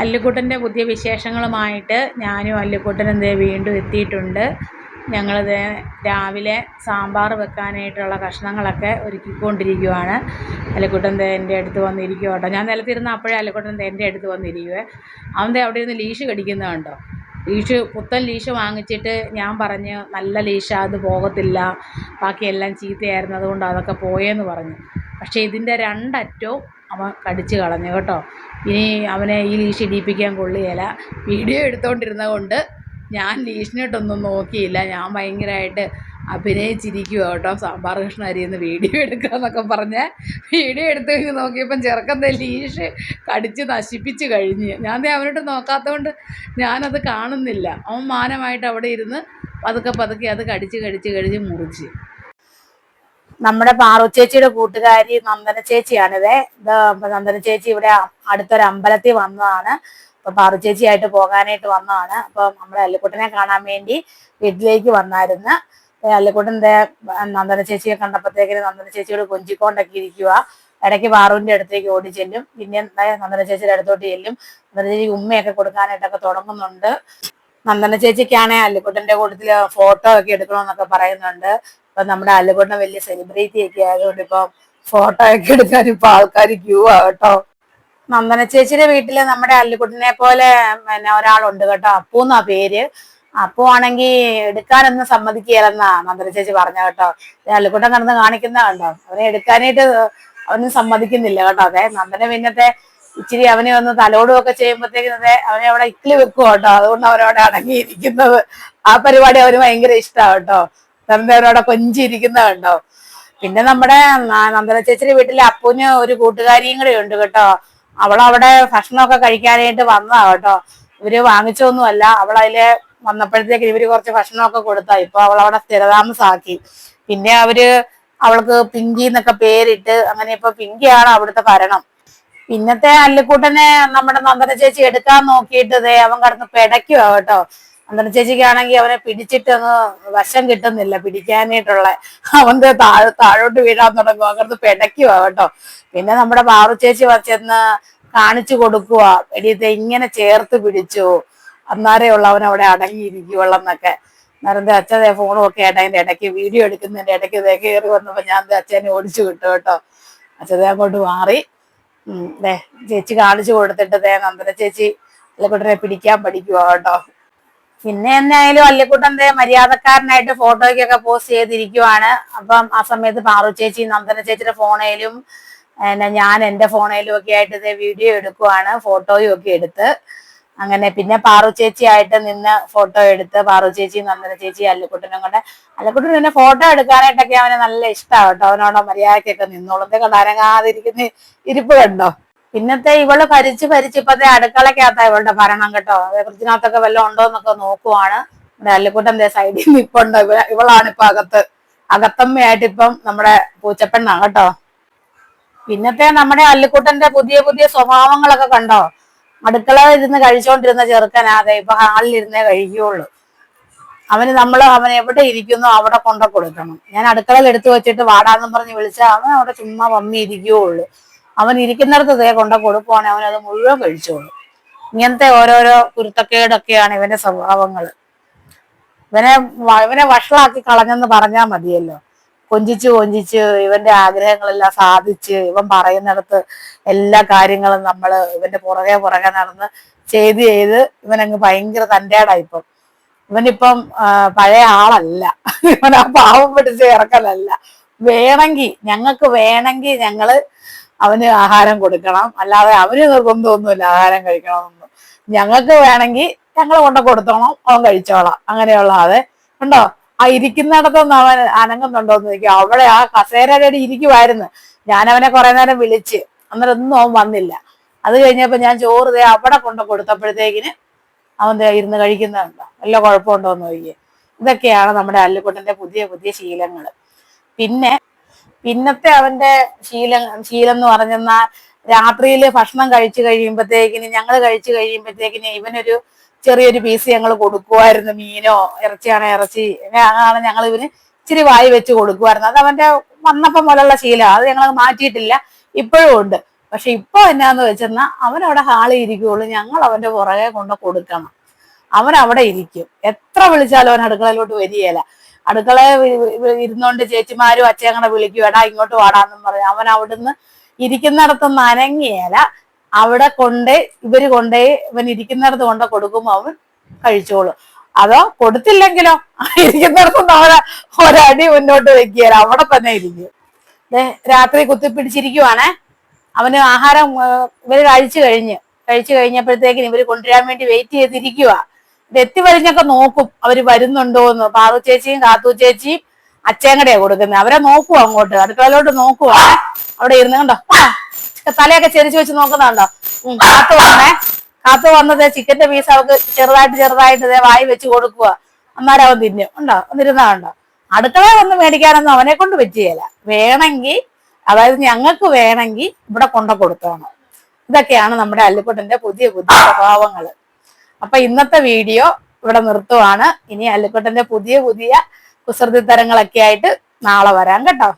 അല്ലിക്കുട്ടന്റെ പുതിയ വിശേഷങ്ങളുമായിട്ട് ഞാനും അല്ലിക്കുട്ടനും ദേ വീണ്ടും എത്തിയിട്ടുണ്ട്. ഞങ്ങളിത് രാവിലെ സാമ്പാർ വെക്കാനായിട്ടുള്ള കഷ്ണങ്ങളൊക്കെ ഒരുക്കിക്കൊണ്ടിരിക്കുവാണ്. അല്ലിക്കുട്ടൻ ദേ എന്റെ അടുത്ത് വന്നിരിക്കുക കേട്ടോ. ഞാൻ നിലത്തിരുന്ന അപ്പോഴേ അല്ലിക്കുട്ടൻ ദേ എന്റെ അടുത്ത് വന്നിരിക്കുവേ. അവൻ ദേ അവിടെ ഇരുന്ന് ലീഷ് കടിക്കുന്നത് കണ്ടോ? ലീഷ് പുത്തൻ ലീഷ് വാങ്ങിച്ചിട്ട് ഞാൻ പറഞ്ഞ് നല്ല ലീഷാ അത് പോകത്തില്ല. ബാക്കിയെല്ലാം ചീത്തയായിരുന്നു അതുകൊണ്ട് അതൊക്കെ പോയെന്ന് പറഞ്ഞു. പക്ഷേ ഇതിന്റെ രണ്ടറ്റവും അവൻ കടിച്ച് കളഞ്ഞു കേട്ടോ. ഇനി അവനെ ഈ ലീഷ് ഇടിയിപ്പിക്കാൻ കൊള്ളുകയില്ല. വീഡിയോ എടുത്തുകൊണ്ടിരുന്നത് കൊണ്ട് ഞാൻ ലീഷിനിട്ടൊന്നും നോക്കിയില്ല. ഞാൻ ഭയങ്കരമായിട്ട് അഭിനയിച്ചിരിക്കുക കേട്ടോ. സാമ്പാർ കൃഷ്ണ അരിയെന്ന് വീഡിയോ എടുക്കുക എന്നൊക്കെ പറഞ്ഞ് വീഡിയോ എടുത്ത് കഴിഞ്ഞ് നോക്കിയപ്പം ചെറുക്കന്റെ ലീഷ് കടിച്ച് നശിപ്പിച്ച് കഴിഞ്ഞ്. ഞാൻ അവനോട്ട് നോക്കാത്തതുകൊണ്ട് ഞാനത് കാണുന്നില്ല. അവൻ മാനമായിട്ട് അവിടെ ഇരുന്ന് പതുക്കെ പതുക്കെ അത് കടിച്ച് കടിച്ച് കടിച്ച് മുറിച്ച്. നമ്മുടെ പാറു ചേച്ചിയുടെ കൂട്ടുകാരി നന്ദന ചേച്ചിയാണിതേ. ഇത് നന്ദന ചേച്ചി ഇവിടെ അടുത്തൊരു അമ്പലത്തിൽ വന്നതാണ്. അപ്പൊ പാറു ചേച്ചിയായിട്ട് പോകാനായിട്ട് വന്നതാണ്. അപ്പൊ നമ്മുടെ അല്ലിക്കുട്ടനെ കാണാൻ വേണ്ടി വീട്ടിലേക്ക് വന്നായിരുന്നു. അല്ലിക്കുട്ടന്റെ നന്ദന ചേച്ചിയെ കണ്ടപ്പോഴത്തേക്കിന് നന്ദന ചേച്ചിയോട് കൊഞ്ചിക്കൊണ്ടൊക്കെ ഇരിക്കുക ഇടയ്ക്ക് പാറുവിന്റെ അടുത്തേക്ക് ഓടി ചെല്ലും. പിന്നെ നന്ദന ചേച്ചിയുടെ അടുത്തോട്ട് ചെല്ലും. നന്ദന ചേച്ചി ഉമ്മയൊക്കെ കൊടുക്കാനായിട്ടൊക്കെ തുടങ്ങുന്നുണ്ട്. നന്ദന ചേച്ചിക്കാണെ അല്ലിക്കുട്ടന്റെ കൂട്ടത്തിൽ ഫോട്ടോ ഒക്കെ എടുക്കണമെന്നൊക്കെ പറയുന്നുണ്ട്. ഇപ്പൊ നമ്മുടെ അല്ലുകൊണ്ട വലിയ സെലിബ്രിറ്റി ഒക്കെ ആയതുകൊണ്ട് ഇപ്പൊ ഫോട്ടോ ഒക്കെ എടുക്കാൻ ഇപ്പൊ ആൾക്കാർ ക്യൂ ആകട്ടോ നന്ദന ചേച്ചിയുടെ വീട്ടിൽ നമ്മുടെ അല്ലുകുട്ടിനെ പോലെ പിന്നെ ഒരാളുണ്ട് കേട്ടോ അപ്പു എന്നാ പേര്. അപ്പു ആണെങ്കി എടുക്കാനൊന്നും സമ്മതിക്കുകയില്ലെന്നാ നന്ദന ചേച്ചി പറഞ്ഞ കേട്ടോ. അല്ലുകുട്ടൻ കടന്ന് കാണിക്കുന്ന കണ്ടോ? അവനെ എടുക്കാനായിട്ട് അവനും സമ്മതിക്കുന്നില്ല കേട്ടോ. അതെ നന്ദന പിന്നത്തെ ഇച്ചിരി അവനെ ഒന്ന് തലോടും ഒക്കെ ചെയ്യുമ്പോഴത്തേക്കും അതെ അവനെ അവിടെ ഇക്കിളി വെക്കും കേട്ടോ. അതുകൊണ്ട് അവരവിടെ അടങ്ങിയിരിക്കുന്നത്. ആ പരിപാടി അവന് ഭയങ്കര ഇഷ്ടമാണ് കേട്ടോ. നന്ദനോടെ കൊഞ്ചിരിക്കുന്ന കണ്ടോ? പിന്നെ നമ്മുടെ നന്ദന ചേച്ചിയുടെ വീട്ടിലെ അപ്പൂന് ഒരു കൂട്ടുകാരിയും കൂടെ ഉണ്ട് കേട്ടോ. അവളവിടെ ഭക്ഷണമൊക്കെ കഴിക്കാനായിട്ട് വന്നതാ കേട്ടോ. ഇവർ വാങ്ങിച്ചൊന്നുമല്ല അവളതിൽ വന്നപ്പോഴത്തേക്ക് ഇവർ കുറച്ച് ഭക്ഷണമൊക്കെ കൊടുത്താ. ഇപ്പൊ അവളവിടെ സ്ഥിരതാമസാക്കി പിന്നെ അവർ അവൾക്ക് പിങ്കി എന്നൊക്കെ പേരിട്ട് അങ്ങനെ ഇപ്പൊ പിങ്കിയാണ് അവിടുത്തെ ഭരണം. പിന്നത്തെ അല്ലിക്കൂട്ടനെ നമ്മുടെ നന്ദന ചേച്ചി എടുക്കാൻ നോക്കിയിട്ട് അവൻ കടന്ന് പിടയ്ക്കുവാ കേട്ടോ. നന്ദന ചേച്ചിക്കാണെങ്കിൽ അവനെ പിടിച്ചിട്ടൊന്ന് വശം കിട്ടുന്നില്ല പിടിക്കാനായിട്ടുള്ള. അവന്റെ താഴെ താഴോട്ട് വീഴാൻ തുടങ്ങും. അങ്ങനത്തെ പിടയ്ക്കുവാ കേട്ടോ. പിന്നെ നമ്മുടെ പാറു ചേച്ചി ചെന്ന് കാണിച്ചു കൊടുക്കുക എടിയത്തെ ഇങ്ങനെ ചേർത്ത് പിടിച്ചു. അന്നേരേ ഉള്ള അവൻ അവിടെ അടങ്ങിയിരിക്കുവെള്ളന്നൊക്കെ. അന്നേരം അച്ഛനെ ഫോണും ഒക്കെ ആയിട്ട് അതിന്റെ ഇടയ്ക്ക് വീഡിയോ എടുക്കുന്നതിന്റെ ഇടയ്ക്ക് ഇതേ കയറി വന്നപ്പോൾ ഞാൻ അച്ഛനെ ഓടിച്ചു കിട്ടും. കേട്ടോ അച്ഛനെ അങ്ങോട്ട് മാറി. ദേ ചേച്ചി കാണിച്ചു കൊടുത്തിട്ട് ദേ നന്ദന ചേച്ചി അല്ലക്കുട്ടനെ പിടിക്കാൻ പഠിക്കുക കേട്ടോ. പിന്നെ എന്നായാലും അല്ലിക്കുട്ടന്റെ മര്യാദക്കാരനായിട്ട് ഫോട്ടോയ്ക്കൊക്കെ പോസ്റ്റ് ചെയ്തിരിക്കുവാണ്. അപ്പം ആ സമയത്ത് പാറു ചേച്ചി നന്ദന ചേച്ചിയുടെ ഫോണേലും പിന്നെ ഞാൻ എന്റെ ഫോണേലും ഒക്കെ ആയിട്ട് ഇതേ വീഡിയോ എടുക്കുവാണ് ഫോട്ടോയും ഒക്കെ എടുത്ത്. അങ്ങനെ പിന്നെ പാറു ചേച്ചി ആയിട്ട് നിന്ന് ഫോട്ടോ എടുത്ത് പാറു ചേച്ചി നന്ദന ചേച്ചി അല്ലിക്കുട്ടനും കൊണ്ട് അല്ലിക്കുട്ടൻ പിന്നെ ഫോട്ടോ എടുക്കാനായിട്ടൊക്കെ അവന് നല്ല ഇഷ്ടമാണ് കേട്ടോ. അവനോട് മര്യാദക്കൊക്കെ നിന്നോളും. കണ്ടാരങ്ങാതിരിക്കുന്ന ഇരിപ്പ് കണ്ടോ? പിന്നത്തെ ഇവൾ ഭരിച്ച് ഭരിച്ച് ഇപ്പത്തെ അടുക്കളക്കകത്താ ഇവളുടെ ഭരണം കേട്ടോ. ഫ്രിഡ്ജിനകത്തൊക്കെ വല്ലതും ഉണ്ടോ എന്നൊക്കെ നോക്കുവാണ്. നമ്മുടെ അല്ലിക്കുട്ടൻ സൈഡിൽ നിപ്പുണ്ട്. ഇവ ഇവളാണ് ഇപ്പൊ അകത്ത്. അകത്തമ്മയായിട്ട് ഇപ്പം നമ്മുടെ പൂച്ചപ്പെണ്ണാ കേട്ടോ. പിന്നത്തെ നമ്മുടെ അല്ലിക്കുട്ടന്റെ പുതിയ പുതിയ സ്വഭാവങ്ങളൊക്കെ കണ്ടോ? അടുക്കള ഇരുന്ന് കഴിച്ചോണ്ടിരുന്ന ചെറുക്കനാതെ ഇപ്പൊ ഹാളിലിരുന്നേ കഴിയുള്ളൂ അവന് നമ്മൾ അവൻ എവിടെ ഇരിക്കുന്നോ അവിടെ കൊണ്ട കൊടുക്കണം. ഞാൻ അടുക്കളയിൽ എടുത്തു വെച്ചിട്ട് വാടാന്നും പറഞ്ഞ് വിളിച്ചാൽ അവൻ അവിടെ ചുമ്മാ വമ്മി ഇരിക്കുകയുള്ളൂ അവൻ ഇരിക്കുന്നിടത്ത് തേ കൊണ്ട കൊടുക്കുവാണെങ്കിൽ അവൻ അത് മുഴുവൻ കഴിച്ചോളൂ. ഇങ്ങനത്തെ ഓരോരോ കുരുത്തക്കേടൊക്കെയാണ് ഇവന്റെ സ്വഭാവങ്ങൾ ഇവനെ ഇവനെ വഷളാക്കി കളഞ്ഞെന്ന് പറഞ്ഞാൽ മതിയല്ലോ. കൊഞ്ചിച്ച് കൊഞ്ചിച്ച് ഇവന്റെ ആഗ്രഹങ്ങളെല്ലാം സാധിച്ച് ഇവൻ പറയുന്നിടത്ത് എല്ലാ കാര്യങ്ങളും നമ്മൾ ഇവന്റെ പുറകെ പുറകെ നടന്ന് ചെയ്ത് ചെയ്ത് ഇവനങ്ങ് ഭയങ്കര തന്റെടായിപ്പം ഇവനിപ്പം പഴയ ആളല്ല. ഇവൻ ആ പാവം പിടിച്ച് ഇറക്കലല്ല. വേണമെങ്കിൽ ഞങ്ങൾക്ക് വേണമെങ്കിൽ ഞങ്ങൾ അവന് ആഹാരം കൊടുക്കണം. അല്ലാതെ അവന് നിർബന്ധമൊന്നുമില്ല ആഹാരം കഴിക്കണമെന്നൊന്നും ഞങ്ങൾക്ക് വേണമെങ്കിൽ ഞങ്ങൾ കൊണ്ട് കൊടുത്തോണം അവൻ കഴിച്ചോളാം. അങ്ങനെയുള്ള അതെ ഉണ്ടോ? ആ ഇരിക്കുന്നിടത്തൊന്നും അവൻ അനങ്ങുന്നുണ്ടോ എന്ന് ചോദിക്കും. അവിടെ ആ കസേരയുടെ ഇരിക്കുമായിരുന്നു ഞാൻ അവനെ കുറെ നേരം വിളിച്ച്. അന്നേരം ഒന്നും അവൻ വന്നില്ല. അത് കഴിഞ്ഞപ്പോ ഞാൻ ചോറ് ദേ അവിടെ കൊണ്ട് കൊടുത്തപ്പോഴത്തേക്കിന് അവൻ ദേ ഇരുന്ന് കഴിക്കുന്നുണ്ടോ? വല്ല കുഴപ്പമുണ്ടോ എന്ന് ചോദിക്കുക ഇതൊക്കെയാണ് നമ്മുടെ അല്ലുകൊട്ടന്റെ പുതിയ പുതിയ ശീലങ്ങൾ. പിന്നെ പിന്നത്തെ അവന്റെ ശീലം ശീലം എന്ന് പറഞ്ഞെന്നാൽ രാത്രിയിൽ ഭക്ഷണം കഴിച്ചു കഴിയുമ്പോഴത്തേക്കിന് ഞങ്ങൾ കഴിച്ചു കഴിയുമ്പോഴത്തേക്കിന് ഇവനൊരു ചെറിയൊരു പീസ് ഞങ്ങൾ കൊടുക്കുമായിരുന്നു മീനോ ഇറച്ചിയാണോ ഇറച്ചി ആണ് ഞങ്ങൾ ഇവന് ഇച്ചിരി വായി വെച്ച് കൊടുക്കുമായിരുന്നു അത് അവന്റെ വന്നപ്പം പോലുള്ള ശീലം അത് ഞങ്ങൾ മാറ്റിയിട്ടില്ല ഇപ്പോഴും ഉണ്ട്. പക്ഷെ ഇപ്പൊ എന്നാന്ന് വെച്ചെന്നാൽ അവൻ അവിടെ ഹാളിൽ ഇരിക്കുകയുള്ളൂ ഞങ്ങൾ അവന്റെ പുറകെ കൊണ്ട് കൊടുക്കണം. അവൻ അവിടെ ഇരിക്കും. എത്ര വിളിച്ചാലും അവൻ അടുക്കളയിലോട്ട് വരികയില്ല. അടുക്കളയിൽ ഇരുന്നോണ്ട് ചേച്ചിമാരും അച്ഛങ്ങനെ വിളിക്കും എടാ ഇങ്ങോട്ട് വാടാന്നും പറഞ്ഞു അവൻ അവിടുന്ന് ഇരിക്കുന്നിടത്ത് അനങ്ങിയല അവിടെ കൊണ്ടേ ഇവർ കൊണ്ടേ ഇവൻ ഇരിക്കുന്നിടത്ത് കൊണ്ട് കൊടുക്കുമ്പോ അവൻ കഴിച്ചോളും. അതോ കൊടുത്തില്ലെങ്കിലോ? ഇരിക്കുന്നിടത്ത് അവനെ ഒരടി മുന്നോട്ട് വെക്കുകയല്ല അവിടെ തന്നെ ഇരിക്കും. രാത്രി കുത്തിപ്പിടിച്ചിരിക്കുവാണേ. അവന് ആഹാരം ഇവർ കഴിച്ചു കഴിഞ്ഞ് കഴിച്ചു കഴിഞ്ഞപ്പോഴത്തേക്കിന് ഇവർ കൊണ്ടുവരാൻ വേണ്ടി വെയിറ്റ് ചെയ്തിരിക്കുക ഇത് എത്തിവരിഞ്ഞൊക്കെ നോക്കും. അവർ വരുന്നുണ്ടോ എന്ന്. പാറു ചേച്ചിയും കാത്തു ചേച്ചിയും അച്ചേങ്കടയാ കൊടുക്കുന്നത്. അവരെ നോക്കും അങ്ങോട്ട്. അടുക്കളയിലോട്ട് നോക്കുവാ അവിടെ ഇരുന്ന് കണ്ടോ? തലയൊക്കെ ചെരിച്ചു വെച്ച് നോക്കുന്നുണ്ടോ കാത്തു വന്നേ. കാത്തു വന്നത് ചിക്കന്റെ പീസ് അവർക്ക് ചെറുതായിട്ട് ചെറുതായിട്ട് ദേ വായി വെച്ച് കൊടുക്കുക അന്നേരം അവൻ തിന്നും. ഉണ്ടോ ഒന്നിരുന്നാ ഉണ്ടോ അടുക്കള വന്ന് മേടിക്കാനൊന്നും അവനെ കൊണ്ട് പറ്റിയല്ല വേണമെങ്കിൽ അതായത് ഞങ്ങൾക്ക് വേണമെങ്കിൽ ഇവിടെ കൊണ്ട കൊടുത്തോണം ഇതൊക്കെയാണ് നമ്മുടെ അല്ലിക്കുട്ടന്റെ പുതിയ പുതിയ സ്വഭാവങ്ങൾ അപ്പൊ ഇന്നത്തെ വീഡിയോ ഇവിടെ നിർത്തുവാണ്. ഇനി അല്ലിക്കുട്ടന്റെ പുതിയ പുതിയ കുസൃതി തരങ്ങളൊക്കെ ആയിട്ട് നാളെ വരാം കേട്ടോ.